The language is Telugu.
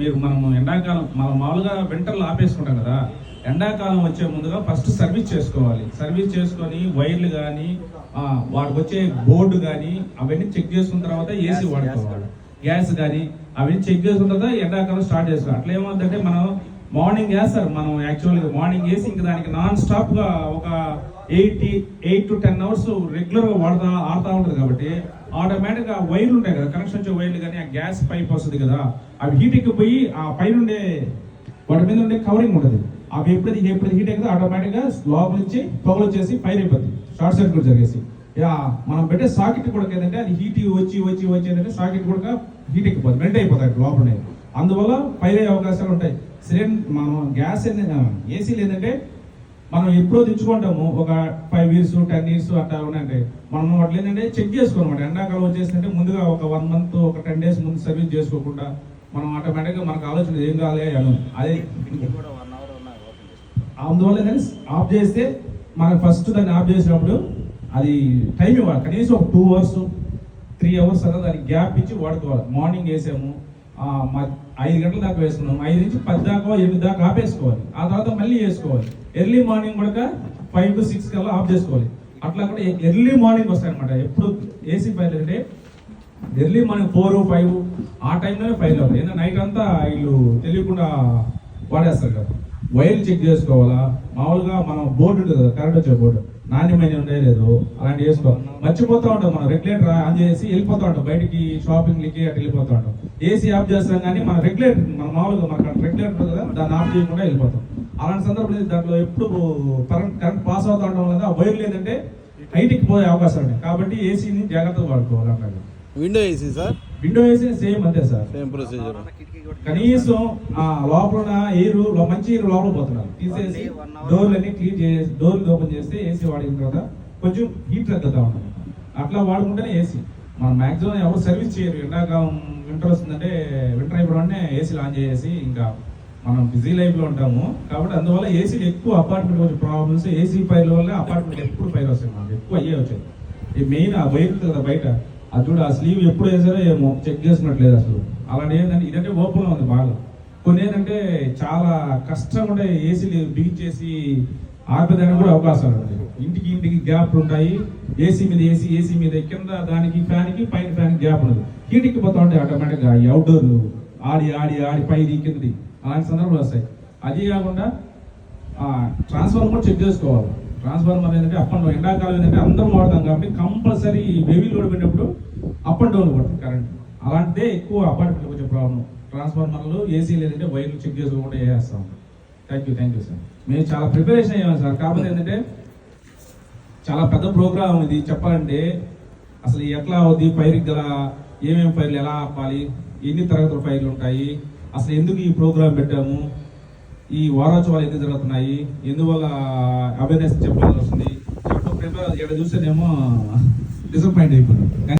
మీరు మనం ఎండాకాలం మనం మామూలుగా వింటర్లో ఆపేసుకుంటాం కదా ఎండాకాలం వచ్చే ముందుగా ఫస్ట్ సర్వీస్ చేసుకోవాలి. సర్వీస్ చేసుకొని వైర్లు కానీ వాటికి వచ్చే బోర్డు కానీ అవన్నీ చెక్ చేసుకున్న తర్వాత ఏసీ వాడుకోవాలి. గ్యాస్ కానీ అవన్నీ చెక్ చేసుకున్న తర్వాత ఎండాకాలం స్టార్ట్ చేసుకోవాలి. అట్లా ఏమవుతుందంటే మనం మార్నింగ్ వేస్తారు మనం యాక్చువల్గా మార్నింగ్ వేసి ఇంకా దానికి నాన్ స్టాప్గా ఒక eight eight to ten hours రెగ్యులర్గా వాడుతా ఆడుతూ ఉంటుంది కాబట్టి ఆటోమేటిక్గా వైర్లు ఉంటాయి కదా కనెక్షన్ వచ్చే వైర్లు కానీ ఆ గ్యాస్ పైప్ వస్తుంది కదా అవి హీట్ ఎక్కిపోయి ఆ పైన ఉండే వాటి మీద ఉండే కవరింగ్ ఉంటుంది. అవి ఎప్పుడు ఎప్పుడు హీట్ ఎక్కితే ఆటోమేటిక్గా లోపల నుంచి పొగలు వచ్చేసి ఫైర్ అయిపోతుంది. షార్ట్ సర్క్యూట్ జరిగేసి. ఇక మనం పెట్టే సాకెట్ కూడా ఏంటంటే అది హీట్ వచ్చి వచ్చి వచ్చి ఏంటంటే సాకెట్ కూడా హీట్ ఎక్కిపోతుంది మెల్ట్ అయిపోతాయి లోపల అందువల్ల ఫైర్ అయ్యే అవకాశాలు ఉంటాయి. సిలిండర్ మనం గ్యాస్ ఏసీ లేదంటే మనం ఎప్పుడో తెచ్చుకుంటాము. ఒక ఫైవ్ ఇయర్స్ టెన్ ఇయర్స్ అట్లా ఉన్నాయంటే. మనం వాటి ఏంటంటే చెక్ చేసుకోనమాట. ఎండాకాలం వచ్చేసిందంటే ముందుగా ఒక వన్ మంత్ ఒక టెన్ డేస్ ముందు సర్వీస్ చేసుకోకుండా మనం ఆటోమేటిక్గా మనకు ఆలోచన ఏం కావాలి అని అదే అందువల్ల ఏంటంటే ఆఫ్ చేస్తే మనం ఫస్ట్ దాన్ని ఆఫ్ చేసినప్పుడు అది టైం ఇవ్వాలి. కనీసం ఒక టూ అవర్స్ త్రీ అవర్స్ అలా దానికి గ్యాప్ ఇచ్చి వాడుకోవాలి. మార్నింగ్ వేసాము. ఐదు గంటల దాకా వేసుకున్నాం ఐదు నుంచి పది దాకా ఎనిమిది దాకా ఆపేసుకోవాలి ఆ తర్వాత మళ్ళీ వేసుకోవాలి. ఎర్లీ మార్నింగ్ కూడా ఫైవ్ టు సిక్స్ కల్లా ఆఫ్ చేసుకోవాలి. అట్లా కూడా ఎర్లీ మార్నింగ్ వస్తాయి అనమాట ఎప్పుడు ఏసీ ఫైల్ అంటే ఎర్లీ మార్నింగ్ ఫోర్ ఫైవ్ ఆ టైంలోనే ఫైల్ అవుతాయి. ఎందుకంటే నైట్ అంతా వీళ్ళు తెలియకుండా వాడేస్తారు కదా. వైర్ చెక్ చేసుకోవాలా? మామూలుగా మనం బోర్డు ఉంటుంది కదా కరెంట్ వచ్చే బోర్డు. నాణ్యమైన ఉండే లేదు. అలాంటి వేసుకో. మర్చిపోతూ ఉంటాం మనం. రెగ్యులేటర్ ఆన్ చేసి వెళ్ళిపోతూ ఉంటాం. బయటికి షాపింగ్లకి అటు వెళ్ళిపోతూ ఉంటాం. ఏసీ ఆఫ్ చేస్తాం కానీ మన రెగ్యులేటర్ మన మామూలుగా మన రెగ్యులేటర్ కదా దాన్ని ఆఫ్ చేయకుండా వెళ్ళిపోతాం. అలాంటి సందర్భంలో దాంట్లో ఎప్పుడు కరెంట్ కరెంట్ పాస్ అవుతూ ఉండడం వల్ల ఆ వైర్లు ఏంటంటే హైట్కి పోయే అవకాశం ఉంది కాబట్టి ఏసీని జాగ్రత్తగా వాడుకోవాలి అట్లాగే window AC sir window AC same అంతే సార్ సేమ్ ప్రొసీజర్ కనీసం ఆ లోపల ఎయిర్ మంచి ఎయిర్ లోపల పోతున్నారు. తీసేసి డోర్లు అన్ని క్లీన్ చేసి డోర్లు ఓపెన్ చేస్తే ఏసీ వాడిన తర్వాత కొంచెం హీట్ తగ్గుతా ఉంటుంది. అట్లా వాడుకుంటేనే ఏసీ మనం మాక్సిమం ఎవరు సర్వీస్ చేయరు. ఎండాకాలం వింటర్ వస్తుందంటే వింటర్ అయిపోవడమే ఏసీలు ఆన్ చేసి ఇంకా మనం బిజీ లైఫ్లో ఉంటాము. కాబట్టి అందువల్ల ఏసీలు ఎక్కువ అపార్ట్మెంట్ వచ్చే ప్రాబ్లమ్స్ ఏసీ ఫైర్ల వల్ల అపార్ట్మెంట్ ఎప్పుడు ఫైర్ వస్తాయి మనకి ఎక్కువ అయ్యే వచ్చాయి. ఈ మెయిన్ ఆ వైర్ కదా బయట. అది చూడు ఆ స్లీవ్ ఎప్పుడు వేసారో ఏమో చెక్ చేసినట్లేదు అసలు. అలాంటి ఏంటంటే ఇదంటే ఓపెన్గా ఉంది బాగా. కొన్ని ఏంటంటే చాలా కష్టంగా ఉండే ఏసీ బిగించేసి ఆపేదానికి కూడా అవకాశాలు ఉంటాయి ఇంటికి ఇంటికి గ్యాప్లు ఉంటాయి. ఏసీ మీద ఏసీ ఏసీ మీద కింద దానికి ఫ్యాన్కి పైన ఫ్యాన్ గ్యాప్ ఉండదు. హీట్ పోతా ఉంటాయి ఆటోమేటిక్గా ఈ అవుట్డోర్లు ఆడి ఆడి ఆడి పైది కిందది అలాంటి సందర్భాలు వస్తాయి. అది కాకుండా ట్రాన్స్ఫార్మర్ కూడా చెక్ చేసుకోవాలి. ట్రాన్స్ఫార్మర్ ఏంటంటే అప్ అండ్ డౌన్ ఎండాకాలం ఏంటంటే అందరం వాడతాం కాబట్టి కంపల్సరీ హెవీ లోడ్ పెట్టినప్పుడు అప్ అండ్ డౌన్ పడుతుంది కరెంట్ అలాంటిదే ఎక్కువ అపార్ట్మెంట్ కొంచెం ప్రాబ్లం ట్రాన్స్ఫార్మర్లు ఏసీ లేదంటే వైర్లు చెక్ చేసుకోకుండా వేసేస్తాం thank you thank you sir మేము చాలా ప్రిపరేషన్ అయ్యాం సార్. కాకపోతే ఏంటంటే చాలా పెద్ద ప్రోగ్రామ్ ఇది. చెప్పాలంటే అసలు ఎట్లా అవుద్ది? పైరు గల ఏమేమి ఫైర్లు ఎలా ఆపాలి? ఎన్ని తరగతుల ఫైర్లు ఉంటాయి? అసలు ఎందుకు ఈ ప్రోగ్రామ్ పెట్టాము? ఈ వారోత్సవాలు ఎందుకు జరుగుతున్నాయి? ఎందువల్ల అవేర్నెస్ చెప్పాల్సి వస్తుంది? చెప్పడం ప్రిపేర్ ఇక్కడ చూస్తేనేమో డిసప్పాయింట్ అయిపోయింది